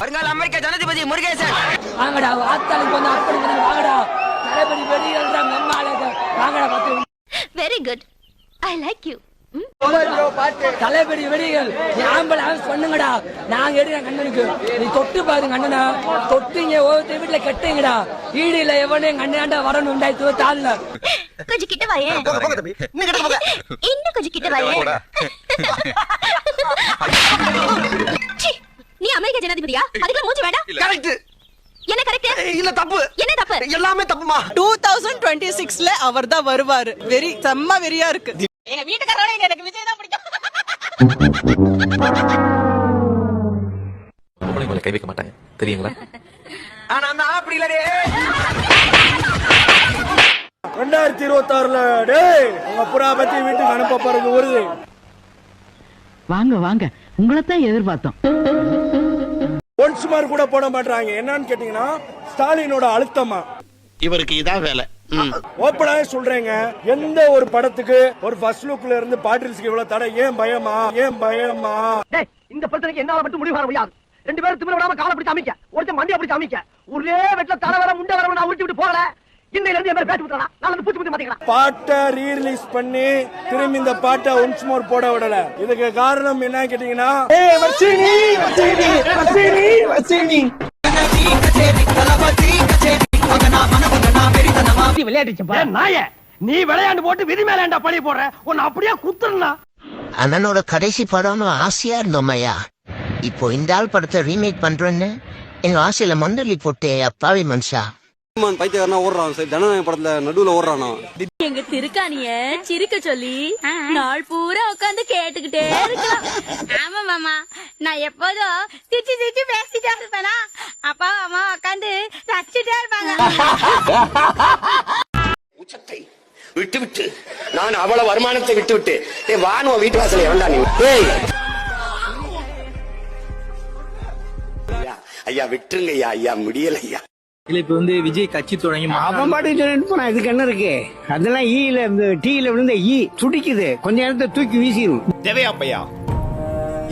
வருங்கால அமெரிக்க ஜனாதிபதி முருகேசன். வாங்கடா ஆத்தாளுக்கு வந்து அப்படி வந்து வாங்கடா. தளபதி வெளியிடா மெம்மாளுக்கு வாங்கடா பார்த்து. Very good I like you தலைப்படி வெடிகள் ஆம்பளை சொன்னுங்கடா நாங்க எடுக்கிறேன் கண்ணனுக்கு. நீ தொட்டு பாருங்க அண்ணனா தொட்டுங்க ஒவ்வொருத்தர் வீட்டுல கட்டுங்கடா. ஈடு இல்ல எவனே எங்க அண்ணாண்டா வரணும் உண்டாயித்து தாழ்ல கொஞ்சம் கிட்ட வாயே இன்னும் கொஞ்சம் கிட்ட வாயே அமெரிக்க ஜனாதிபதியா? அதுக்குள்ள மூச்சு வேண்டாம். கரெக்ட் என்ன கரெக்ட் இல்ல தப்பு. என்ன தப்பு? எல்லாமே தப்புமா? டூ தௌசண்ட் டுவெண்ட்டி சிக்ஸ்ல அவர் தான் வருவாரு. வெரி செம்ம வெறியா இருக்கு. எங்க வீட்டுக்காரோட எனக்கு விஜய் தான் பிடிக்கும். கை வைக்க மாட்டாங்க. தெரியுங்களா? ஆனா நான் அப்படி இல்லடே. ரெண்டாயிரத்தி இருபத்தி ஆறுல டேய் உங்க புறா பத்தி வீட்டுக்கு அனுப்ப போறது வருது வாங்க வாங்க. உங்களைத்தான் எதிர்பார்த்தோம். ஒன்ஸ் மார்க் கூட போட மாட்டாங்க என்னன்னு கேட்டீங்கன்னா ஸ்டாலினோட அழுத்தமா? இவருக்கு இதான் வேலை. ஓப்பனாவே சொல்றேங்க. எந்த ஒரு படத்துக்கு ஒரு ஃபர்ஸ்ட் லுக்ல இருந்து பாட்டில்ஸ்க்கு இவ்வளவு தடை? ஏன் பயமா? ஏன் பயமா? இந்த பிரச்சனைக்கு என்னால மட்டும் முடிவு வர முடியாது. ரெண்டு பேரும் திமிர விடாம காலை பிடிச்சு அமைக்க. ஒருத்தன் மண்டியை பிடிச்சு அமைக்க. ஒரே வெட்ல தலை வர முண்டை வர நான் உருட்டி விட்டு போகல. இன்னையில இருந்து என் பேர் பேச்சு விட்டுறா நான் வந்து பூச்சி பூச்சி மாத்திக்கலாம் பாட்டை ரீரிலீஸ் பண்ணி திரும்பி இந்த பாட்டை ஒன்ஸ் மோர் போட விடல. இதுக்கு காரணம் என்ன கேட்டீங்கன்னா விளையாடுச்சு நாய நீ விளையாண்டு போட்டு விதி மேலாண்டா பழி போடுற? உன்னை அப்படியே குத்துறா அண்ணனோட கடைசி படம்னு ஆசையா இருந்தோம் ஐயா இப்போ இந்த ஆள் படத்தை ரீமேக் பண்றேன்னு எங்க ஆசையில மந்தலி போட்டே அப்பாவி மனுஷா. பைத்தியக்காரனா ஓடுறான். சரி ஜனநாயக படத்துல நடுவுல ஓடுறானா? எங்க திருக்காணிய சிரிக்க சொல்லி நாள் பூரா உட்காந்து கேட்டுக்கிட்டே இருக்கலாம் ஆமா மாமா. நான் எப்போதும் சிரிச்சு சிரிச்சு பேசிட்டே இருப்பேனா? அப்பா அம்மா உட்காந்து ரசிச்சுட்டே இருப்பாங்க. உச்சத்தை விட்டு விட்டு நான் அவ்வளவு வருமானத்தை விட்டு விட்டு ஏ வானுவ வீட்டு வாசலை வேண்டா நீ. ஏய்! ஐயா, ஐயா விட்டுருங்க ஐயா ஐயா முடியல ஐயா இல்ல இப்ப வந்து விஜய் கட்சி தொடங்கி அவன் பாட்டு சொல்லிட்டு போனா இதுக்கு என்ன இருக்கு? அதெல்லாம் ஈல டீல விழுந்த ஈ துடிக்குது. கொஞ்ச நேரத்தை தூக்கி வீசிடும் தேவையா பையா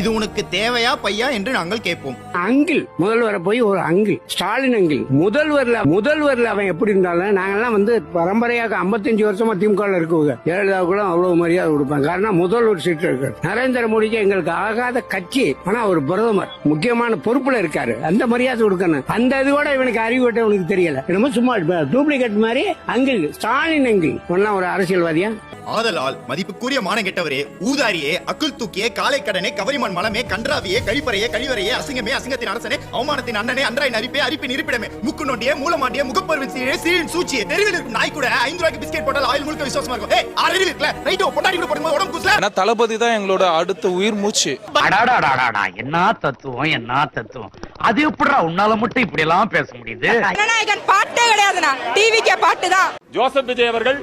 இது உனக்கு தேவையா பையா என்று நாங்கள் கேட்போம். அங்கிள் முதல்வரை போய் ஒரு அங்கிள் ஸ்டாலின் அங்கிள். முதல்வர்ல முதல்வர்ல அவன் எப்படி இருந்தாலும் நாங்கெல்லாம் வந்து பரம்பரையாக 55 வருஷமா திமுக இருக்குங்க ஜெயலலிதாவுக்கு அவ்வளவு மரியாதை கொடுப்பேன் காரணம் முதல்வர் சீட்டு இருக்கு நரேந்திர மோடிக்கு எங்களுக்கு ஆகாத கட்சி. ஆனா ஒரு பிரதமர். முக்கியமான பொறுப்புல இருக்காரு. அந்த மரியாதை கொடுக்கணும். அந்த இது கூட இவனுக்கு அறிவு விட்ட இவனுக்கு தெரியல. என்னமோ சும்மா டூப்ளிகேட் மாதிரி அங்கிள் ஸ்டாலின் அங்கிள். ஒன்னா ஒரு அரசியல்வாதியா? ஆதலால் மதிப்புக்குரிய மானங்கெட்டவரே ஊதாரியே அக்குள் தூக்கியே காலை கடனே கவரிமான் மலமே கன்றாவியே கழிப்பறையே கழிவறையே அசிங்கமே அசிங்கத்தின் அரசனே அவமானத்தின் அண்ணனே அன்றாய் நரிப்பே அரிப்பின் இருப்பிடமே முக்கு நோண்டியே மூலமாண்டியே முகப்பருவின் சீரே சீரின் சூச்சியே தெருவில் இருக்கும் நாய் கூட ஐந்து ரூபாய்க்கு பிஸ்கெட் போட்டால் ஆயில் முழுக்க விசுவாசமா இருக்கும். ஏய் ஆறு இருக்குல்ல ரைட்டோ பொண்டாடி கூட போடும்போது உடம்பு குஸ்ல ஏன்னா தளபதி தான் எங்களோட அடுத்த உயிர் மூச்சு. அடாடாடாடாடா என்ன தத்துவம் என்ன தத்துவம்? அது எப்படிடா உன்னால மட்டும் இப்படி எல்லாம் பேச முடியுது? ஜனநாயகன் பாட்டே கிடையாதுண்ணா. டிவிக்கே பாட்டு தான். ஜோசப் விஜய் அவர்கள்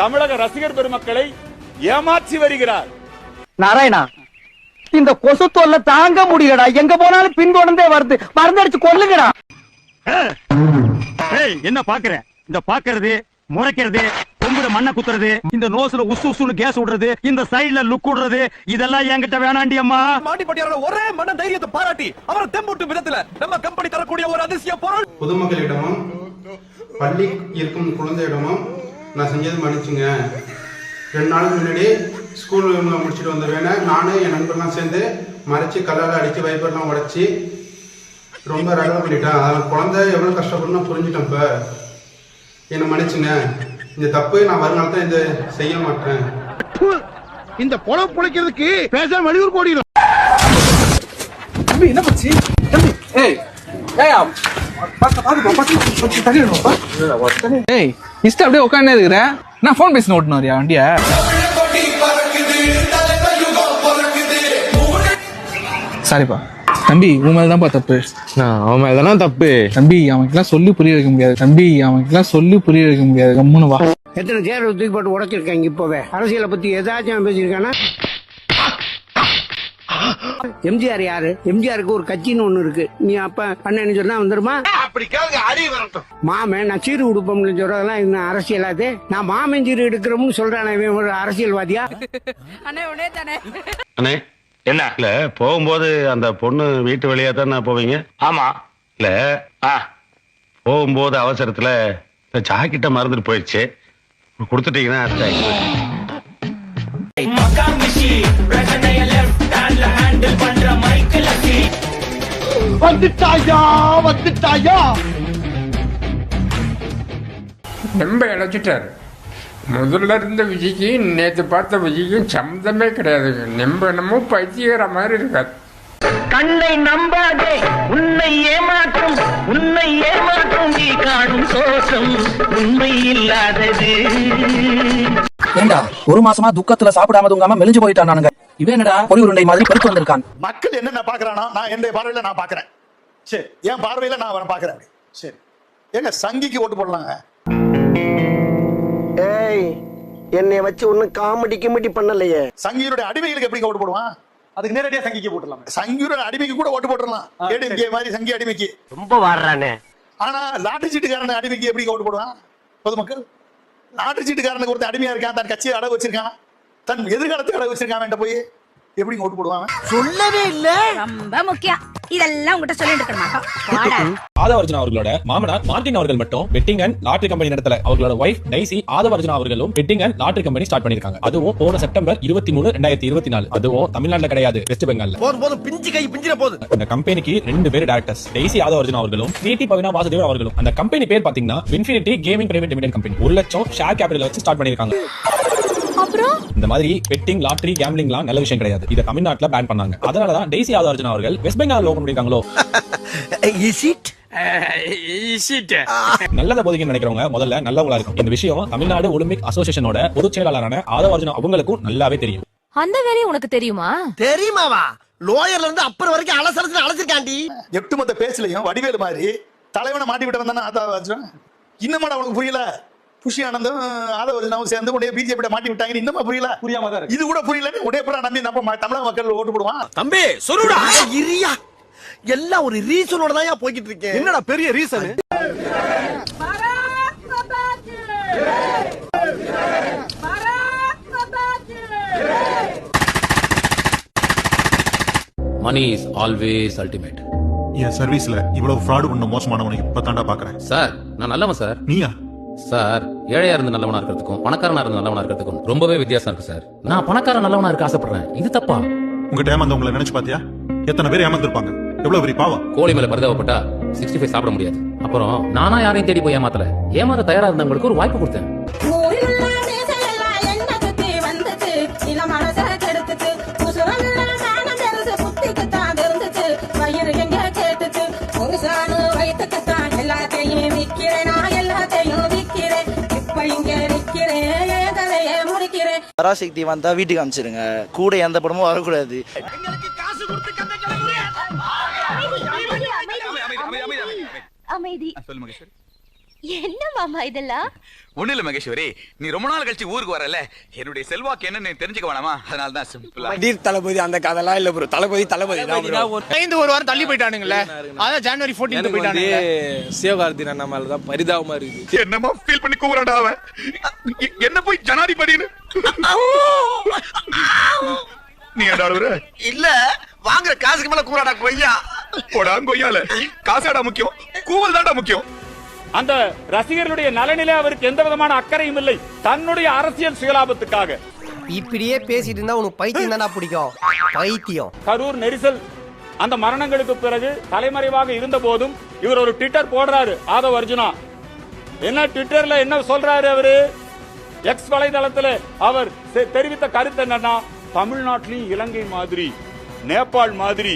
தமிழக ரசிகர் பெருமக்களை ஏமாற்றி வருகிறார். நாராயணா இந்த கொசு தொல்லை தாங்க முடியலடா. எங்க போனாலும் பின்தொடர்ந்தே வருது. மருந்தடிச்சு கொல்லுங்கடா. என்ன பாக்குற? இந்த பாக்குறது முறைக்கிறது கொம்புல மண்ணை குத்துறது இந்த நோஸ்ல உசு உசுன்னு கேஸ் விடுறது இந்த சைடுல லுக் விடுறது இதெல்லாம் என்கிட்ட வேணாண்டி அம்மா. மாட்டிப்பட்டியாரோட ஒரே மன தைரியத்தை பாராட்டி அவரை தெம்பூட்டும் விதத்துல நம்ம கம்பெனி தரக்கூடிய ஒரு அதிசய பொருள். பொதுமக்களிடமும் பள்ளி இருக்கும் குழந்தையிடமும் நான் செஞ்சது மன்னிச்சுங்க. ரெண்டு நாளுக்கு முன்னாடி ஸ்கூல் முடிச்சுட்டு வந்த வேணை நானும் என் நண்பர்லாம் சேர்ந்து மறைச்சு கல்லால் அடித்து வைப்பர்லாம் உடைச்சி ரொம்ப ரகலை பண்ணிட்டேன். அதில் குழந்தை எவ்வளோ கஷ்டப்படணும் புரிஞ்சுட்டேன் இப்போ. என்னை மன்னிச்சுங்க. இந்த தப்பு நான் வருங்காலத்தில் இந்த செய்ய மாட்டேன். இந்த பொழப்பு பொழைக்கிறதுக்கு பேச வெளியூர் போடிடும் ஏய் இஷ்ட அப்படியே உட்காந்து இருக்கிற நான் ஃபோன் பேசின ஓட்டணும் வண்டிய? சாரிப்பா. தம்பி உன் மேலதான்ப்பா தப்பு. அவன் மேலதான் தப்பு? தம்பி அவனுக்குலாம் சொல்லி புரிய வைக்க முடியாது. தம்பி அவனுக்குலாம் சொல்லி புரிய வைக்க முடியாது. கம்முன்னு வா. எத்தனை சேர் தூக்கி போட்டு உடைச்சிருக்காங்க இப்பவே? அரசியலை பத்தி ஏதாச்சும் அவன் பேசியிருக்கானா? எம்ஜிஆர் யாரு? எம்ஜிஆருக்கு ஒரு கட்சின்னு ஒண்ணு இருக்கு. நீ அப்ப அண்ணன் சொன்னா வந்துருமா? அப்படி கேளுங்க அறிவு வரட்டும். மாமன் நான் சீரு உடுப்போம்னு சொல்றதெல்லாம் இன்னும் அரசியலாது நான் மாமன் சீரு எடுக்கிறோம்னு சொல்றேன் இவன் ஒரு அரசியல்வாதியா? அண்ணே என்ன? இல்ல போகும்போது அந்த பொண்ணு வீட்டு வழியா தானே போவீங்க? ஆமா. இல்ல ஆ. போகும்போது அவசரத்துல ஜாக்கெட்டை மறந்துட்டு போயிடுச்சு. கொடுத்துட்டீங்கன்னா. வந்துட்டாயா வந்துட்டாயா? ரொம்ப இழைச்சிட்டாரு. முதல்ல இருந்த விஜய்க்கு நேற்று பார்த்த விஜய்க்கும் சம்மந்தமே கிடையாதுங்க நம்ப என்னமோ பைத்தியகிற மாதிரி இருக்காது கண்ணை நம்பாதே உன்னை ஏமாற்றும் உன்னை ஏமாற்றும் நீ காணும் தோஷம் உண்மை இல்லாதது. ஏண்டா ஒரு மாசமா துக்கத்துல சாப்பிடாம தூங்காம மெலிஞ்சு போயிட்டான் நானுங்க. இவன் என்னடா பொறி உருண்டை மாதிரி படுத்து வந்திருக்கான்? மக்கள் என்னென்ன பாக்குறானா நான் என்னுடைய பார்வையில நான் பாக்குறேன் சரி என் பார்வையில நான் அவனை பாக்குறேன் சரி. ஏங்க சங்கிக்கு ஓட்டு போடலாங்க? என்னைய வச்சு ஒன்னும் காமெடி கிமெடி பண்ணலையே. சங்கியருடைய அடிமைகளுக்கு எப்படி ஓட்டு போடுவான்? அதுக்கு நேரடியா சங்கிக்க போட்டுலாம் சங்கியோட அடிமைக்கு கூட ஓட்டு போட்டுடலாம். ஏடிஎம்கே மாதிரி சங்கி அடிமைக்கு. ரொம்ப வாடுறானே. ஆனா லாட்டரி சீட்டுக்காரன் அடிமைக்கு எப்படி ஓட்டு போடுவான்? பொதுமக்கள் லாட்டரி சீட்டுக்காரனுக்கு ஒருத்தன் அடிமையா இருக்கான் தன் கட்சியை அடகு வச்சிருக்கான் தன் எதிர்காலத்தை அடகு வச்சிருக்கான் வேண்ட போய் எப்படி ஓட்டு போடுவான் சொல்லவே இல்ல. ரொம்ப முக்கியம். இதெல்லாம் உங்ககிட்ட சொல்லிட்டு இருக்கணுமா? ஆதவர்ஜுனா அவர்களோட மாமனார் மார்டின் அவர்கள் மட்டும் பெட்டிங் அண்ட் லாட்டரி கம்பெனி நடத்தல. அவர்களோட ஒய்ஃப் டைசி ஆதவர்ஜுனா அவர்களும் betting and lottery company start பண்ணிருக்காங்க அதுவும் போன செப்டம்பர் இருபத்தி மூணு ரெண்டாயிரத்தி இருபத்தி நாலு. அதுவும் தமிழ்நாட்டுல கிடையாது வெஸ்ட் பெங்கால்ல போதும் போதும். பிஞ்சு கை பிஞ்சிர போது. இந்த கம்பெனிக்கு ரெண்டு பேர் டேரக்டர்ஸ் டெய்சி ஆதவர்ஜுனா அவர்களும் நீதி பவினா வாசுதேவன் அவர்களும். அந்த கம்பெனி பேர் பாத்தீங்கன்னா infinity gaming private limited company ஒரு லட்சம் ஷேர் கேபிட்டல் வச்சு ஸ்டார்ட் பண்ணிருக்காங்க அப்புறம்? இந்த மாதிரி பெட்டிங் லாட்டரி கேம்லிங்லாம் நல்ல விஷயம் கிடையாது. இதை தமிழ்நாட்டுல பேன் பண்ணாங்க. அதனாலதான் டெய்சி ஆதவர்ஜுனா அவர்கள் வெஸ்ட் பெங்கால் ஓபன் பண்ணிருக்காங்களோ இஸ் இட் நல்லத போதிக்க நினைக்கிறவங்க முதல்ல நல்லவங்களா இருக்கும் இந்த விஷயம் தமிழ்நாடு ஒலிம்பிக் அசோசியேஷனோட பொதுச் செயலாளரான ஆதவர்ஜுனா அவங்களுக்கும் நல்லாவே தெரியும். அந்த வேலையை உனக்கு தெரியுமா? தெரியுமாவா? லோயர்ல இருந்து அப்புறம் வரைக்கும் அலசலத்துல அழைச்சிருக்காண்டி எட்டு மொத்த பேசலையும் வடிவேலு மாதிரி தலைவனை மாட்டி விட்டவன் தானே ஆதவர்ஜுனா இன்னமும் அவனுக்கு புரியல. புஷி ஆனந்தும் ஆதவர்ஜுனாவும் சேர்ந்து உடைய பிஜேபி மாட்டி விட்டாங்க இன்னுமா புரியல? புரியாம தான் இருக்கு. இது கூட புரியல உடைய புறா நம்பி நம்ம தமிழக மக்கள் ஓட்டு போடுவான்? தம்பி சொல்லுடா. இரியா. எல்லாம் ஒரு ரீசனோட தான் போய்கிட்டு இருக்கேன் என்னடா பெரிய reason money is always ultimate என் சர்வீஸ்ல இவ்வளவு ஃப்ராடு பண்ண மோசமானவனை இப்ப தாண்டா பாக்குறேன். சார் நான் நல்லவன் சார். நீயா? சார் ஏழையா இருந்து நல்லவனா இருக்கிறதுக்கும் பணக்காரனா இருந்து நல்லவனா இருக்கிறதுக்கும் ரொம்பவே வித்தியாசம் இருக்கு சார். நான் பணக்காரன் நல்லவனா இருக்க ஆசைப்படுறேன். இது தப்பா? உங்க ஏமாந்தவங்களை நினைச்சு பாத்தியா? எத்தனை பேர் ஏமாந்துருப்பாங்க. எவ்வளவு பெரிய பாவம்? கோழி மேல பரிதாபப்பட்டா சிக்ஸ்டி ஃபைவ் சாப்பிட முடியாது. அப்புறம் நானா யாரையும் தேடி போய் ஏமாத்தல. ஏமாத்த தயாரா இருந்தவங்களுக்கு ஒரு வாய்ப்பு கொடுத்தேன். பராசக்தி வந்தா வீட்டுக்கு அனுப்பிச்சிருங்க கூட எந்த படமும் வரக்கூடாது. அமைதி என்ன மாமா இதெல்லாம்? ஒண்ணு இல்ல மகேஸ்வரி. நீ ரொம்ப நாள் கழிச்சு ஊருக்கு வரல. என்னுடைய செல்வாக்கு என்னன்னு தெரிஞ்சுக்க வேணாமா? அதனால தான் சிம்பிளா தளபதி அந்த கதைலாம் இல்ல ப்ரோ தளபதி தளபதி. ஐந்து ஒரு வாரம் தள்ளி போயிட்டானுங்களே. அதான் ஜனவரி போர்டீன் போயிட்டானுங்க சிவகார்த்தி அண்ணா மேல தான் பரிதாபமா இருக்குது. என்னமா ஃபீல் பண்ணி கூறாடா அவன்? என்ன போய் ஜனாதிபதினு? நீ இல்ல. வாங்குற காசுக்கு மேல கூறாடா கொய்யா? போடா கொய்யால. காசாடா முக்கியம். கூவல் தான்டா முக்கியம். அந்த ரசிகர்களுடைய நலனிலே அவருக்கு எந்த விதமான அக்கறையும் இல்லை. தன்னுடைய அரசியல் சுயலாபத்துக்காக. இப்படியே பேசிட்டு இருந்தா உனக்கு பைத்தியம் தானா பிடிக்கும். பைத்தியம். கரூர் நெரிசல். அந்த மரணங்களுக்கு பிறகு தலைமறைவாக இருந்த போதும் இவர் ஒரு ட்விட்டர் போடுறாரு. ஆதவ் அர்ஜுனா. என்ன ட்விட்டர்ல என்ன சொல்றாரு அவரு? எக்ஸ் வலைதளத்துல அவர் தெரிவித்த கருத்து என்னன்னா தமிழ்நாட்டிலையும் இலங்கை மாதிரி. நேபாள் மாதிரி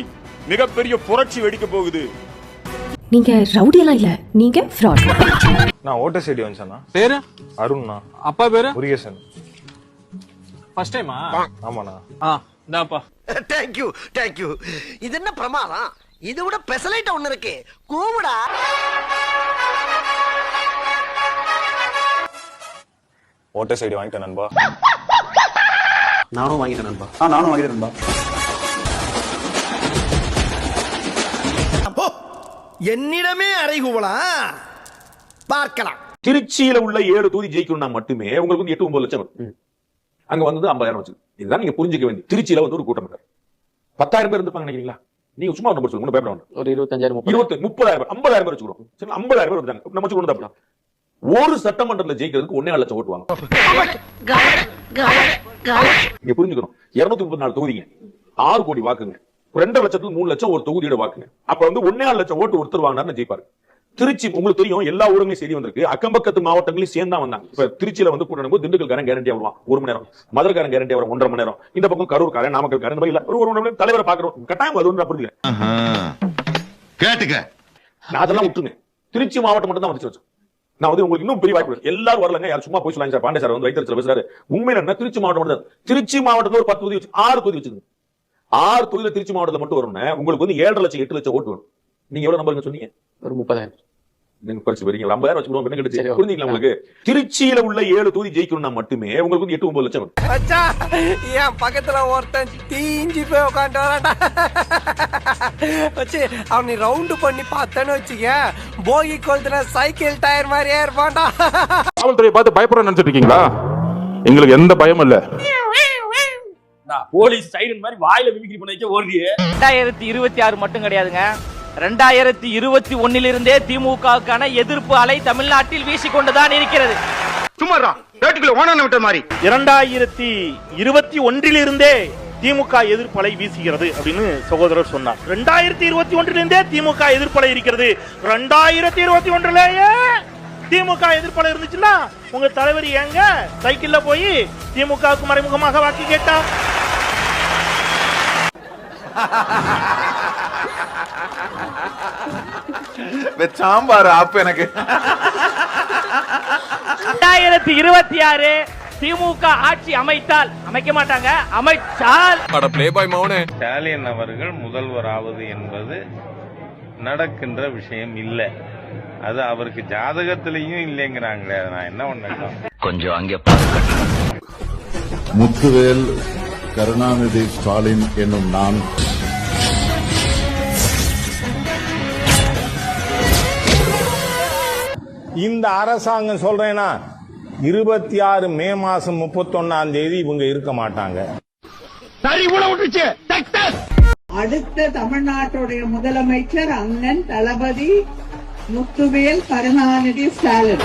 மிகப்பெரிய புரட்சி வெடிக்க போகுது. நீங்க ரவுடி எல்லாம் இல்ல நீங்க ஃப்ராட் நான் ஓட்டர் சைடு வந்துச்சேன்னா பேரு? அருண்ண்ணா. அப்பா பேரு? முருகேசன். ஃபர்ஸ்ட் டைமா ஆமாண்ணா. ஆ இந்தாப்பா. தேங்க்யூ தேங்க்யூ இது என்ன பிரமாதம்? இதை விட பெசலைட்ட ஒண்ணு இருக்கு. கூவுடா. ஓட்டர் சைடு வாங்கிட்டேன் நண்பா. நானும் வாங்கிட்டேன் நண்பா. ஆ நானும் வாங்கிட்டேன் நண்பா. என்னிடமே அறைகூவலா? பார்க்கலாம். திருச்சியில உள்ள ஏழு தொகுதி ஜெயிக்கணும்னா மட்டுமே உங்களுக்கு வந்து எட்டு ஒன்பது லட்சம் வரும். அங்க வந்து ஐம்பதாயிரம் வச்சு இதுதான் நீங்க புரிஞ்சுக்க வேண்டிய திருச்சியில வந்து ஒரு கூட்டம் இருக்காரு பத்தாயிரம் பேர் இருப்பாங்க நினைக்கிறீங்களா? நீங்க சும்மா நம்பர் சொல்லுங்க வேண்டாம் ஒரு இருபத்தஞ்சாயிரம் இருபத்தி முப்பதாயிரம் பேர் ஐம்பதாயிரம் பேர் வச்சுக்கிறோம். சரி ஐம்பதாயிரம் பேர் வந்தாங்க நம்ம வச்சுக்கணும் அப்படின்னா ஒரு சட்டமன்றத்தில் ஜெயிக்கிறதுக்கு ஒன்னே லட்சம் ஓட்டு வாங்க நீங்க புரிஞ்சுக்கணும். இருநூத்தி முப்பத்தி நாலு தொகுதிங்க. ஆறு கோடி வாக்குங்க. ரெண்டரை லட்சத்துக்கு மூணு லட்சம் ஒரு தொகுதியோட வாக்குங்க அப்ப வந்து ஒன்னே லட்சம் ஓட்டு ஒருத்தர் வாங்கினாரு ஜெயிப்பாரு. திருச்சி உங்களுக்கு தெரியும் எல்லா ஊருங்களையும் செய்தி வந்திருக்கு. அக்கம் பக்கத்து மாவட்டங்களையும் சேர்ந்தா வந்தாங்க. இப்ப திருச்சியில வந்து கூட்டணும் திண்டுக்கல்காரன் கேரண்டியா வருவான். ஒரு மணி நேரம். மதுரக்காரன் கேரண்டியா வரும் ஒன்றரை மணி நேரம். இந்த பக்கம் கரூர்காரன் நாமக்கல்காரன் இந்த மாதிரி இல்ல. ஒரு ஒரு மணி நேரம் தலைவரை பாக்குறோம் கட்டாயம் அது ஒன்று புரிஞ்சுக்கிறேன் கேட்டுக்க. நான் அதெல்லாம் விட்டுருங்க. திருச்சி மாவட்டம் மட்டும் தான் வந்துச்சு வச்சோம் நான் வந்து உங்களுக்கு இன்னும் பெரிய வாய்ப்பு. எல்லாரும் வரலங்க. யாரும் சும்மா போய் சொல்லாங்க சார் பாண்டே சார் வந்து வைத்தறிச்சல பேசுறாரு உண்மையில என்ன? திருச்சி மாவட்டம் தான். திருச்சி மாவட்டத்துல ஒரு பத்து தொகுதி வச்சு ஆறு தொகுதி வச்சுக்கோங்க. ஆறு தொகுதியில திருச்சி மாவட்டத்துல மட்டும் வரும்னா உங்களுக்கு வந்து ஏழரை லட்சம் எட்டு லட்சம் ஓட்டு வரும் நீங்க எவ்வளவு நம்பருங்க சொன்னீங்க? ஒரு முப்பதாயிரம். நீங்க குறைச்சு போறீங்க ஐம்பதாயிரம் வச்சுக்கணும் என்ன கிடைச்சு. புரிஞ்சுங்களா உங்களுக்கு? திருச்சியில உள்ள ஏழு தொகுதி ஜெயிக்கணும்னா மட்டுமே உங்களுக்கு வந்து எட்டு ஒன்பது லட்சம் வரும். என் பக்கத்துல ஒருத்தன் தீஞ்சு போய் உட்காந்து வரான்டா. வச்சு அவனை ரவுண்டு பண்ணி பார்த்தேன்னு வச்சுக்க போகி கொளுத்துன சைக்கிள் டயர் மாதிரியே இருப்பான்டா. காவல்துறையை பார்த்து பயப்பட நினைச்சிட்டு இருக்கீங்களா? எங்களுக்கு எந்த பயமும் இல்ல. போலீஸ் சைரன் மாதிரி வாயில மிமிக்ரி பண்ண வைக்க ஓடுறியே. ரெண்டாயிரத்தி இருபத்தி ஆறு மட்டும் கிடையாதுங்க. ரெண்டாயிரத்தி இருபத்தி ஒன்னிலிருந்தே திமுகவுக்கான எதிர்ப்பு அலை தமிழ்நாட்டில் வீசிக்கொண்டுதான் இருக்கிறது. ஓனான விட்ட மாதிரி. இரண்டாயிரத்தி இருபத்தி ஒன்றிலிருந்தே திமுக எதிர்ப்பலை வீசுகிறது அப்படின்னு சகோதரர் சொன்னார். ரெண்டாயிரத்தி இருபத்தி ஒன்றிலிருந்தே திமுக எதிர்ப்பலை இருக்கிறது. ரெண்டாயிரத்தி இருபத்தி ஒன்றுலயே திமுக எதிர்ப்பலை இருந்துச்சுன்னா உங்க தலைவர் ஏங்க சைக்கிள்ல போய் திமுகவுக்கு மறைமுகமாக வாக்கு கேட்டா சாம்பார் ஆப் எனக்கு. ரெண்டாயிரத்தி இருபத்தி ஆறு திமுக ஆட்சி அமைத்தால் அமைக்க மாட்டாங்க அமைச்சால். ஸ்டாலின் அவர்கள் முதல்வர் ஆவது என்பது நடக்கின்ற விஷயம் இல்லை. அது அவருக்கு ஜாதகத்திலையும் இல்லைங்கிறாங்களே நான் என்ன பண்ணட்டும் கொஞ்சம் அங்கே முத்துவேல் கருணாநிதி ஸ்டாலின் என்னும் நான் இந்த அரசாங்கம் சொல்றேன்னா இருபத்தி ஆறு மே மாசம் முப்பத்தொன்னாம் தேதி இவங்க இருக்க மாட்டாங்க. அடுத்த தமிழ்நாட்டுடைய முதலமைச்சர் அண்ணன் தளபதி முத்துவேல் கருணாநிதி ஸ்டாலின்.